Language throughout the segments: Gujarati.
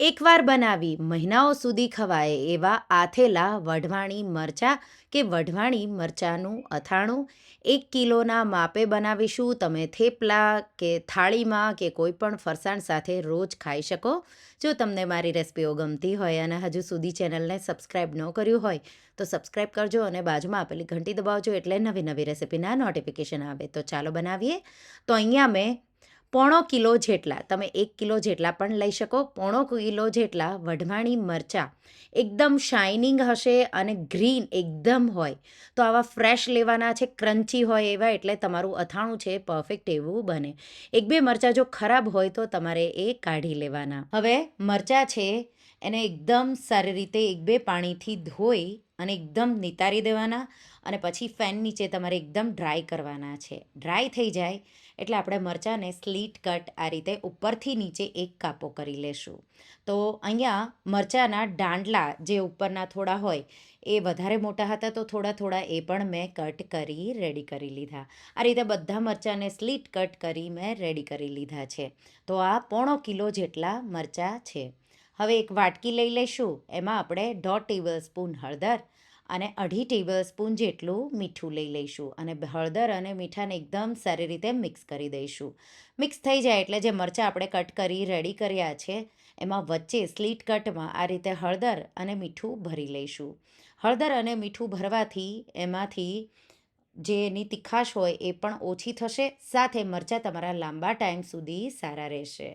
એકવાર બનાવી મહિનાઓ સુધી ખવાય એવા આથેલા વઢવાણી મરચાં કે વઢવાણી મરચાંનું અથાણું એક કિલોના માપે બનાવીશું. તમે થેપલા કે થાળીમાં કે કોઈપણ ફરસાણ સાથે રોજ ખાઈ શકો. જો તમને મારી રેસિપીઓ ગમતી હોય અને હજુ સુધી ચેનલને સબસ્ક્રાઈબ ન કર્યું હોય, તો સબસ્ક્રાઈબ કરજો અને બાજુમાં આપેલી ઘંટી દબાવજો એટલે નવી નવી રેસિપીના નોટિફિકેશન આવે. તો ચાલો બનાવીએ. તો અહીંયા મેં પોણો કિલો જેટલા, તમે એક કિલો જેટલા પણ લઈ શકો, પોણો કિલો જેટલા વઢવાણી મરચાં એકદમ શાઇનિંગ હશે અને ગ્રીન એકદમ હોય. તો આવા ફ્રેશ લેવાના છે ક્રન્ચી હોય એવા, એટલે તમારું અથાણું છે પરફેક્ટ એવું બને. એક બે મરચાં જો ખરાબ હોય તો તમારે એ કાઢી લેવાના. હવે મરચાં છે, એને એકદમ સારી રીતે એક બે પાણીથી ધોઈ અને એકદમ નિતારી દેવાના અને પછી ફેન નીચે તમારે એકદમ ડ્રાય કરવાના છે. ડ્રાય થઈ જાય એટલે આપણે મરચાંને સ્લીટ કટ આ રીતે ઉપરથી નીચે એક કાપો કરી લેશું. તો અહીંયા મરચાંના દાંડલા જે ઉપરના થોડા હોય એ વધારે મોટા હતા તો થોડા થોડા એ પણ મેં કટ કરી રેડી કરી લીધા. આ રીતે બધા મરચાંને સ્લીટ કટ કરી મેં રેડી કરી લીધા છે. તો આ પોણો કિલો જેટલા મરચાં છે. હવે એક વાટકી લઈ લઈશું. એમાં આપણે દોઢ ટેબલ સ્પૂન હળદર અને અઢી ટેબલ સ્પૂન જેટલું મીઠું લઈ લઈશું અને હળદર અને મીઠાને એકદમ સારી રીતે મિક્સ કરી દઈશું. મિક્સ થઈ જાય એટલે જે મરચાં આપણે કટ કરી, રેડી કર્યા છે, એમાં વચ્ચે સ્લીટ કટમાં આ રીતે હળદર અને મીઠું ભરી લઈશું. હળદર અને મીઠું ભરવાથી એમાંથી જે એની તીખાશ હોય એ પણ ઓછી થશે, સાથે મરચાં તમારા લાંબા ટાઈમ સુધી સારા રહેશે.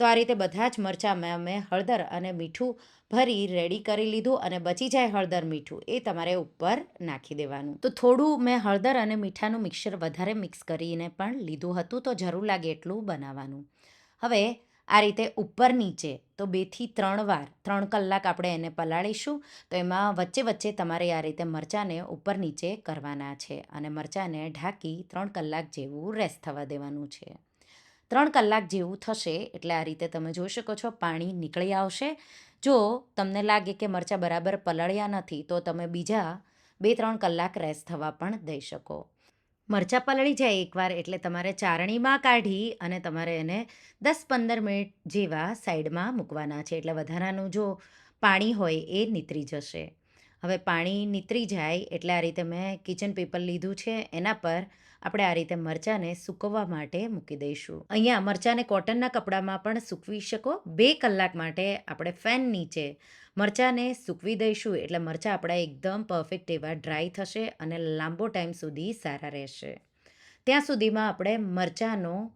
તો આ રીતે બધા જ મરચાં મેં હળદર અને મીઠું ભરી રેડી કરી લીધું અને બચી જાય હળદર મીઠું. એ તમારે ઉપર નાખી દેવાનું. તો થોડું મેં હળદર અને મીઠાનું મિક્સર વધારે મિક્સ કરીને પણ લીધું હતું, તો જરૂર લાગે એટલું બનાવવાનું. હવે આ રીતે ઉપર નીચે, તો બેથી ત્રણ વાર, ત્રણ કલાક આપણે એને પલાળીશું, તો એમાં વચ્ચે વચ્ચે તમારે આ રીતે મરચાંને ઉપર નીચે કરવાના છે અને મરચાંને ઢાંકી ત્રણ કલાક જેવું રેસ્ટ થવા દેવાનું છે. ત્રણ કલાક જેવું થશે એટલે આ રીતે તમે જોઈ શકો છો પાણી નીકળી આવશે. જો તમને લાગે કે મરચાં બરાબર પલળ્યા નથી, તો તમે બીજા બે ત્રણ કલાક રેસ્ટ થવા પણ દઈ શકો. મરચાં પલળી જાય એકવાર એટલે તમારે ચારણીમાં કાઢી અને તમારે એને દસ પંદર મિનિટ જેવા સાઈડમાં મૂકવાના છે. એટલે વધારાનું જો પાણી હોય એ નીતરી જશે. હવે પાણી નીતરી જાય એટલે આ રીતે મેં કિચન પેપર લીધું છે, એના પર આપણે આ રીતે મરચાંને સૂકવવા માટે મૂકી દઈશું. અહીંયા મરચાંને કોટનના કપડામાં પણ સૂકવી શકો. બે કલાક માટે આપણે ફેન નીચે મરચાંને સૂકવી દઈશું. એટલે મરચાં આપણા એકદમ પરફેક્ટ એવા ડ્રાય થશે અને લાંબો ટાઈમ સુધી સારા રહેશે. ત્યાં સુધીમાં આપણે મરચાંનો,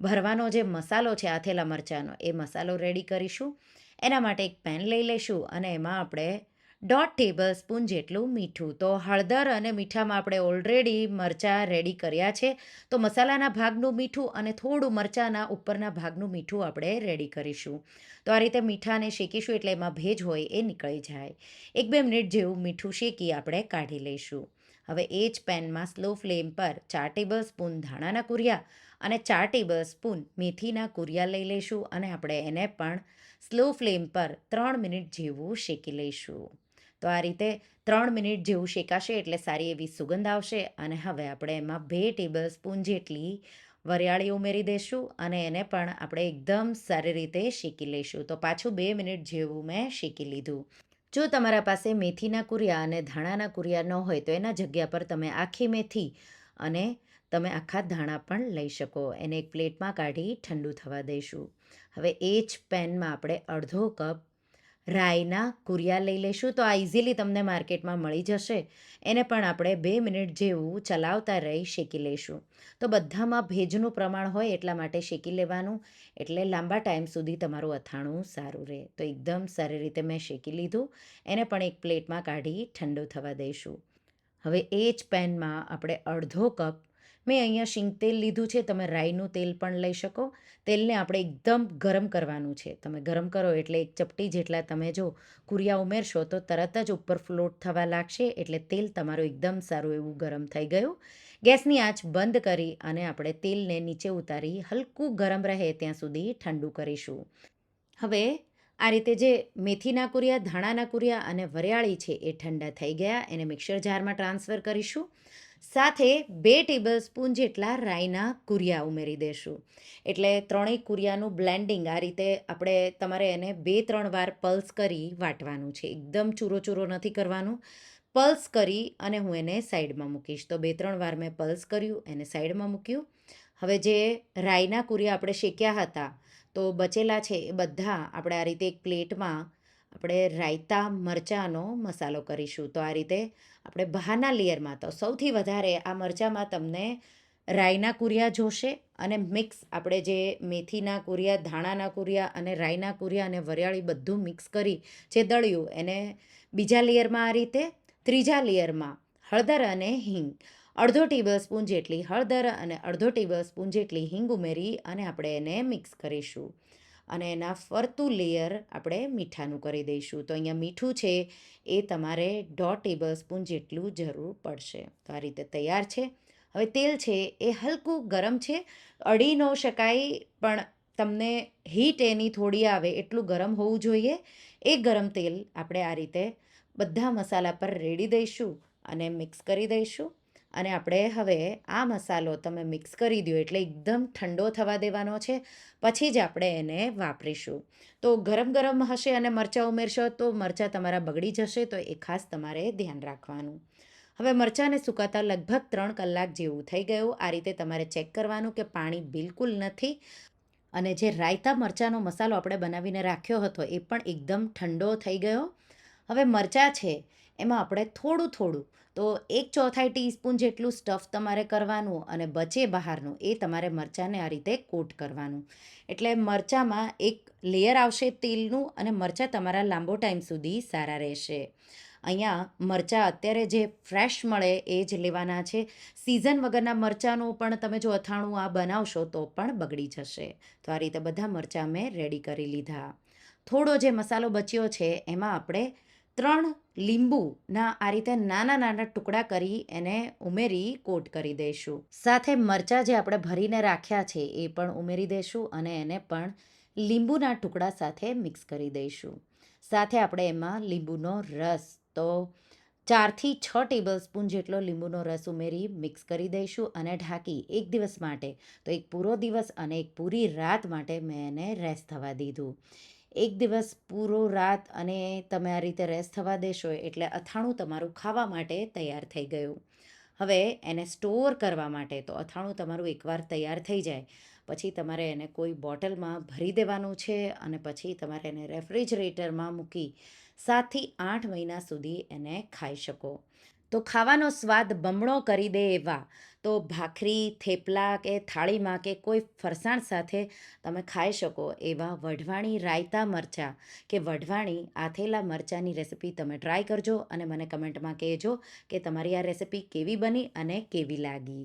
ભરવાનો જે મસાલો છે, આથેલા મરચાંનો, એ મસાલો રેડી કરીશું. એના માટે એક પેન લઈ લઈશું અને એમાં આપણે દોઢ ટેબલ સ્પૂન જેટલું મીઠું. તો હળદર અને મીઠામાં આપણે ઓલરેડી મરચાં રેડી કર્યા છે. તો મસાલાના ભાગનું મીઠું અને થોડું મરચાંના ઉપરના ભાગનું મીઠું આપણે રેડી કરીશું. તો આ રીતે મીઠાને શેકીશું એટલે એમાં ભેજ હોય એ નીકળી જાય. એક બે મિનિટ જેવું મીઠું શેકી આપણે કાઢી લઈશું. હવે એ જ પેનમાં સ્લો ફ્લેમ પર ચાર ટેબલ સ્પૂન ધાણાના કુરિયા અને ચાર ટેબલ સ્પૂન મેથીના કુરિયા લઈ લઈશું અને આપણે એને પણ સ્લો ફ્લેમ પર ત્રણ મિનિટ જેવું શેકી લઈશું. તો આ રીતે ત્રણ મિનિટ જેવું શેકાશે એટલે સારી એવી સુગંધ આવશે અને હવે આપણે એમાં બે ટેબલ સ્પૂન જેટલી વરિયાળી ઉમેરી દઈશું અને એને પણ આપણે એકદમ સારી રીતે શેકી લઈશું. તો પાછું બે મિનિટ જેવું મેં શેકી લીધું. જો તમારા પાસે મેથીના કુરિયા અને ધાણાના કુરિયા ન હોય તો એના જગ્યા પર તમે આખી મેથી અને તમે આખા ધાણા પણ લઈ શકો. એને એક પ્લેટમાં કાઢી ઠંડુ થવા દઈશું. હવે એ જ પેનમાં આપણે અડધો કપ રાઈના કુરિયા લઈ લઈશું તો આ ઇઝીલી તમને માર્કેટમાં મળી જશે. એને પણ આપણે બે મિનિટ જેવું ચલાવતા રહી શેકી લઈશું તો બધામાં ભેજનું પ્રમાણ હોય એટલા માટે શેકી લેવાનું. એટલે લાંબા ટાઈમ સુધી તમારું અથાણું સારું રહે. તો એકદમ સારી રીતે મેં શેકી લીધું. એને પણ એક પ્લેટમાં કાઢી ઠંડુ થવા દઈશું. હવે એ જ પેનમાં આપણે અડધો કપ મેં અહીંયા શીંગ તેલ લીધું છે, તમે રાઈનું તેલ પણ લઈ શકો. તેલને આપણે એકદમ ગરમ કરવાનું છે. તમે ગરમ કરો એટલે એક ચપટી જેટલા તમે જો કુરિયા ઉમેરશો તો તરત જ ઉપર ફ્લોટ થવા લાગશે એટલે તેલ તમારું એકદમ સારું એવું ગરમ થઈ ગયું. ગેસની આંચ બંધ કરી અને આપણે તેલને નીચે ઉતારી હલકું ગરમ રહે ત્યાં સુધી ઠંડુ કરીશું. હવે આ રીતે જે મેથીના કુરિયા, ધાણાના કુરિયા અને વરિયાળી છે એ ઠંડા થઈ ગયા. એને મિક્સર જારમાં ટ્રાન્સફર કરીશું. સાથે બે ટેબલ સ્પૂન જેટલા રાઈના કુરિયા ઉમેરી દેશું. એટલે ત્રણેય કુરિયાનું બ્લેન્ડિંગ આ રીતે આપણે તમારે એને બે ત્રણ વાર પલ્સ કરી વાટવાનું છે. એકદમ ચૂરો ચૂરો નથી કરવાનું. પલ્સ કરી અને હું એને સાઈડમાં મૂકીશ. તો બે ત્રણ વાર મેં પલ્સ કર્યું, એને સાઈડમાં મૂક્યું. હવે જે રાઈના કુરિયા આપણે શેક્યા હતા, તો બચેલા છે એ બધા આપણે આ રીતે એક પ્લેટમાં આપણે રાયતા, મરચાંનો મસાલો કરીશું. તો આ રીતે આપણે બહારના લેયરમાં તો સૌથી વધારે આ મરચાંમાં તમને રાઈના કુરિયા જોશે અને મિક્સ આપણે જે મેથીના કુરિયા, ધાણાના કુરિયા અને રાઈના કુરિયા અને વરિયાળી બધું મિક્સ કરી જે દળ્યું એને બીજા લેયરમાં આ રીતે, ત્રીજા લેયરમાં હળદર અને હિંગ. અડધો ટેબલ સ્પૂન જેટલી હળદર અને અડધો ટેબલ સ્પૂન જેટલી હિંગ ઉમેરી અને આપણે એને મિક્સ કરીશું. અને એના ફરતું લેયર આપણે મીઠાનું કરી દઈશું. તો અહીંયા મીઠું છે એ તમારે દોઢ ટેબલ સ્પૂન જેટલું જરૂર પડશે. તો આ રીતે તૈયાર છે. હવે તેલ છે એ હલકું ગરમ છે. અડી ન શકાય, પણ તમને હીટ એની થોડી આવે એટલું ગરમ હોવું જોઈએ. એ ગરમ તેલ આપણે આ રીતે બધા મસાલા પર રેડી દઈશું અને મિક્સ કરી દઈશું. અને આપણે હવે આ મસાલો તમે મિક્સ કરી દો એટલે એકદમ ઠંડો થવા દેવાનો છે. પછી જ આપણે એને વાપરીશું. તો ગરમ ગરમ હશે અને મરચાં ઉમેરશો તો મરચાં તમારા બગડી જશે તો એ ખાસ તમારે ધ્યાન રાખવાનું. હવે મરચાંને સુકાતા લગભગ ત્રણ કલાક જેવું થઈ ગયું. આ રીતે તમારે ચેક કરવાનું કે પાણી બિલકુલ નથી. અને જે રાયતા મરચાંનો મસાલો આપણે બનાવીને રાખ્યો હતો એ પણ એકદમ ઠંડો થઈ ગયો. હવે મરચાં છે એમાં આપણે થોડું થોડું, તો એક ચોથાઈ ટીસ્પૂન જેટલું સ્ટફ તમારે કરવાનું અને બચે બહારનું એ તમારે મરચાંને આ રીતે કોટ કરવાનું. એટલે મરચાંમાં એક લેયર આવશે તેલનું અને મરચાં તમારા લાંબો ટાઈમ સુધી સારા રહેશે. અહીંયા મરચાં અત્યારે જે ફ્રેશ મળે એ જ લેવાના છે. સિઝન વગરના મરચાંનું પણ તમે જો અથાણું આ બનાવશો તો પણ બગડી જશે. તો આ રીતે બધા મરચાં મેં રેડી કરી લીધા. થોડો જે મસાલો બચ્યો છે એમાં આપણે ત્રણ લીંબુના આ રીતે નાના નાના ટુકડા કરી એને ઉમેરી કોટ કરી દઈશું. સાથે મરચાં જે આપણે ભરીને રાખ્યા છે એ પણ ઉમેરી દઈશું અને એને પણ લીંબુના ટુકડા સાથે મિક્સ કરી દઈશું. સાથે આપણે એમાં લીંબુનો રસ તો ચારથી છ ટેબલ સ્પૂન જેટલો લીંબુનો રસ ઉમેરી મિક્સ કરી દઈશું અને ઢાંકી એક દિવસ માટે. તો એક પૂરો દિવસ અને એક પૂરી રાત માટે મેં એને રેસ્ટ થવા દીધું. એક દિવસ પૂરો રાત અને તમે આ રીતે રેસ્ટ થવા દેશો એટલે અથાણું તમારું ખાવા માટે તૈયાર થઈ ગયું. હવે એને સ્ટોર કરવા માટે તો અથાણું તમારું એકવાર તૈયાર થઈ જાય. પછી તમારે એને કોઈ બોટલમાં ભરી દેવાનું છે અને પછી તમારે એને રેફ્રિજરેટરમાં મૂકી સાતથી આઠ મહિના સુધી એને ખાઈ શકો. તો ખાવાનો સ્વાદ બમણો કરી દે એવા. તો ભાખરી, થેપલા કે થાળીમાં કે કોઈ ફરસાણ સાથે તમે ખાઈ શકો એવા વઢવાણી રાયતા મરચાં કે વઢવાણી આથેલા મરચાંની રેસિપી તમે ટ્રાય કરજો અને મને કમેન્ટમાં કહેજો કે તમારી આ રેસિપી કેવી બની અને કેવી લાગી.